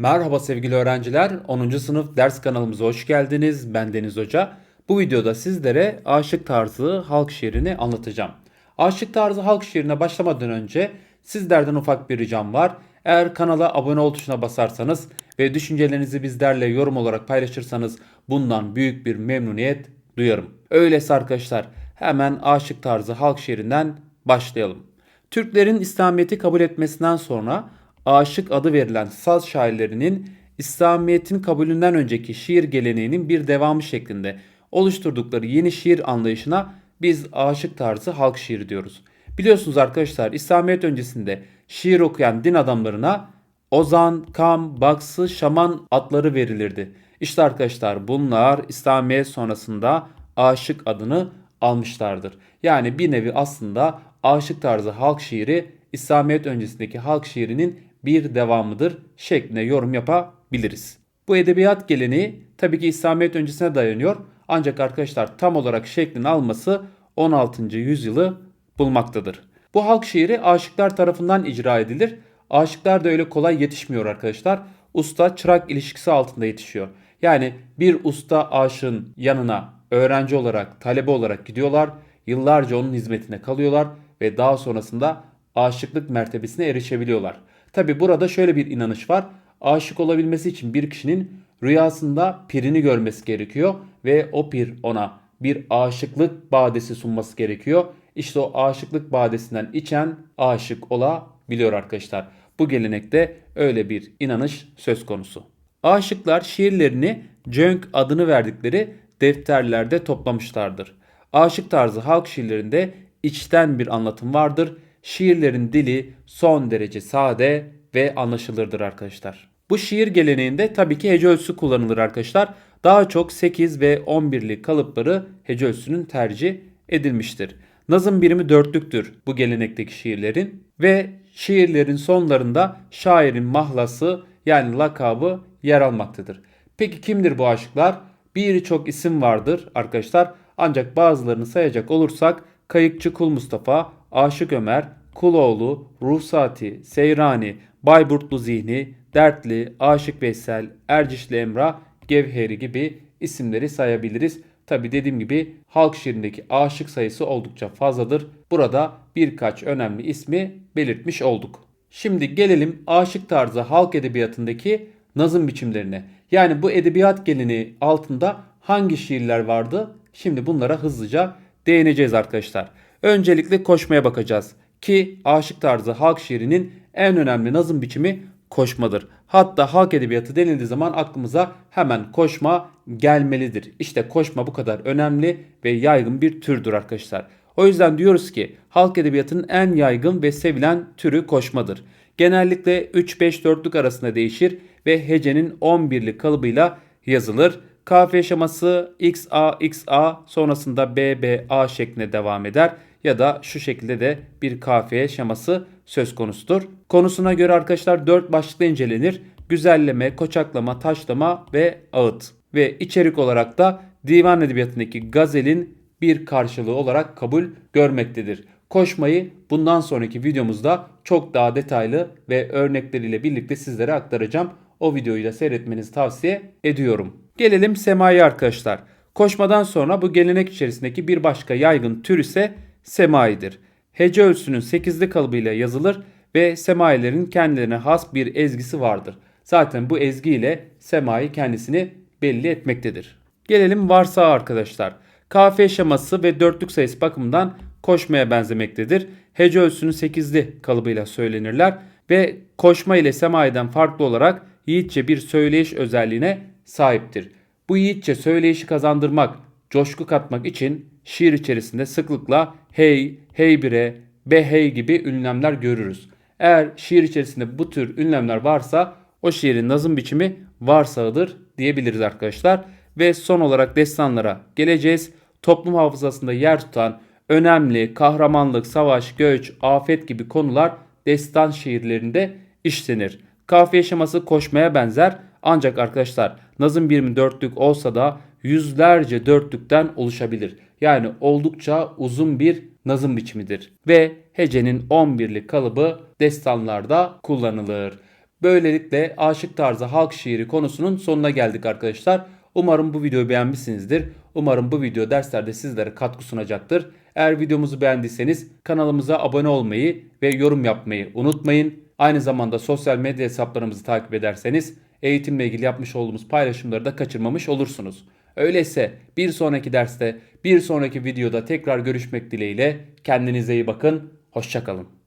Merhaba sevgili öğrenciler. 10. sınıf ders kanalımıza hoş geldiniz. Ben Deniz Hoca. Bu videoda sizlere aşık tarzı halk şiirini anlatacağım. Aşık tarzı halk şiirine başlamadan önce sizlerden ufak bir ricam var. Eğer kanala abone ol tuşuna basarsanız ve düşüncelerinizi bizlerle yorum olarak paylaşırsanız bundan büyük bir memnuniyet duyarım. Öyleyse arkadaşlar hemen aşık tarzı halk şiirinden başlayalım. Türklerin İslamiyet'i kabul etmesinden sonra aşık adı verilen saz şairlerinin İslamiyet'in kabulünden önceki şiir geleneğinin bir devamı şeklinde oluşturdukları yeni şiir anlayışına biz aşık tarzı halk şiiri diyoruz. Biliyorsunuz arkadaşlar İslamiyet öncesinde şiir okuyan din adamlarına Ozan, Kam, Baksı, Şaman adları verilirdi. İşte arkadaşlar bunlar İslamiyet sonrasında aşık adını almışlardır. Yani bir nevi aslında aşık tarzı halk şiiri İslamiyet öncesindeki halk şiirinin bir devamıdır şeklinde yorum yapabiliriz. Bu edebiyat geleneği tabii ki İslamiyet öncesine dayanıyor. Ancak arkadaşlar tam olarak şeklini alması 16. yüzyılı bulmaktadır. Bu halk şiiri aşıklar tarafından icra edilir. Aşıklar da öyle kolay yetişmiyor arkadaşlar. Usta çırak ilişkisi altında yetişiyor. Yani bir usta aşığın yanına öğrenci olarak, talebe olarak gidiyorlar. Yıllarca onun hizmetine kalıyorlar ve daha sonrasında aşıklık mertebesine erişebiliyorlar. Tabi burada şöyle bir inanış var. Aşık olabilmesi için bir kişinin rüyasında pirini görmesi gerekiyor ve o pir ona bir aşıklık badesi sunması gerekiyor. İşte o aşıklık badesinden içen aşık olabiliyor arkadaşlar. Bu gelenekte öyle bir inanış söz konusu. Aşıklar şiirlerini Cönk adını verdikleri defterlerde toplamışlardır. Aşık tarzı halk şiirlerinde içten bir anlatım vardır. Şiirlerin dili son derece sade ve anlaşılırdır arkadaşlar. Bu şiir geleneğinde tabii ki hece ölçüsü kullanılır arkadaşlar. Daha çok 8 ve 11'lik kalıpları hece ölçüsünün tercih edilmiştir. Nazım birimi dörtlüktür bu gelenekteki şiirlerin ve şiirlerin sonlarında şairin mahlası yani lakabı yer almaktadır. Peki kimdir bu aşıklar? Birçok isim vardır arkadaşlar. Ancak bazılarını sayacak olursak Kayıkçı Kul Mustafa, Aşık Ömer, Kuloğlu, Ruhsati, Seyrani, Bayburtlu Zihni, Dertli, Aşık Veysel, Ercişli Emrah, Gevheri gibi isimleri sayabiliriz. Tabi dediğim gibi halk şiirindeki aşık sayısı oldukça fazladır. Burada birkaç önemli ismi belirtmiş olduk. Şimdi gelelim aşık tarzı halk edebiyatındaki nazım biçimlerine. Yani bu edebiyat geleneği altında hangi şiirler vardı? Şimdi bunlara hızlıca değineceğiz arkadaşlar. Öncelikle koşmaya bakacağız ki aşık tarzı halk şiirinin en önemli nazım biçimi koşmadır. Hatta halk edebiyatı denildiği zaman aklımıza hemen koşma gelmelidir. İşte koşma bu kadar önemli ve yaygın bir türdür arkadaşlar. O yüzden diyoruz ki halk edebiyatının en yaygın ve sevilen türü koşmadır. Genellikle 3-5-4'lük arasında değişir ve hecenin 11'lik kalıbıyla yazılır. Kafiye şeması XA XA sonrasında BBA şeklinde devam eder ya da şu şekilde de bir kafiye şeması söz konusudur. Konusuna göre arkadaşlar 4 başlıkta incelenir. Güzelleme, koçaklama, taşlama ve ağıt. Ve içerik olarak da divan edebiyatındaki gazelin bir karşılığı olarak kabul görmektedir. Koşmayı bundan sonraki videomuzda çok daha detaylı ve örnekleriyle birlikte sizlere aktaracağım. O videoyu da seyretmenizi tavsiye ediyorum. Gelelim semaya arkadaşlar. Koşmadan sonra bu gelenek içerisindeki bir başka yaygın tür ise semaidir. Hece ölçüsünün 8'li kalıbıyla yazılır ve semailerin kendilerine has bir ezgisi vardır. Zaten bu ezgi ile semai kendisini belli etmektedir. Gelelim varsa arkadaşlar. Kafiye şeması ve dörtlük sayısı bakımından koşmaya benzemektedir. Hece ölçüsünün 8'li kalıbıyla söylenirler ve koşma ile semaiden farklı olarak yiğitçe bir söyleyiş özelliğine sahiptir. Bu yiğitçe söyleyişi kazandırmak, coşku katmak için şiir içerisinde sıklıkla hey, hey bire, be hey gibi ünlemler görürüz. Eğer şiir içerisinde bu tür ünlemler varsa o şiirin nazım biçimi varsağıdır diyebiliriz arkadaşlar. Ve son olarak destanlara geleceğiz. Toplum hafızasında yer tutan önemli kahramanlık, savaş, göç, afet gibi konular destan şiirlerinde işlenir. Kafiye şeması koşmaya benzer ancak arkadaşlar nazım birimi dörtlük olsa da yüzlerce dörtlükten oluşabilir. Yani oldukça uzun bir nazım biçimidir. Ve hecenin 11'lik kalıbı destanlarda kullanılır. Böylelikle aşık tarzı halk şiiri konusunun sonuna geldik arkadaşlar. Umarım bu videoyu beğenmişsinizdir. Umarım bu video derslerde sizlere katkı sunacaktır. Eğer videomuzu beğendiyseniz kanalımıza abone olmayı ve yorum yapmayı unutmayın. Aynı zamanda sosyal medya hesaplarımızı takip ederseniz eğitimle ilgili yapmış olduğumuz paylaşımları da kaçırmamış olursunuz. Öyleyse bir sonraki derste, bir sonraki videoda tekrar görüşmek dileğiyle kendinize iyi bakın. Hoşçakalın.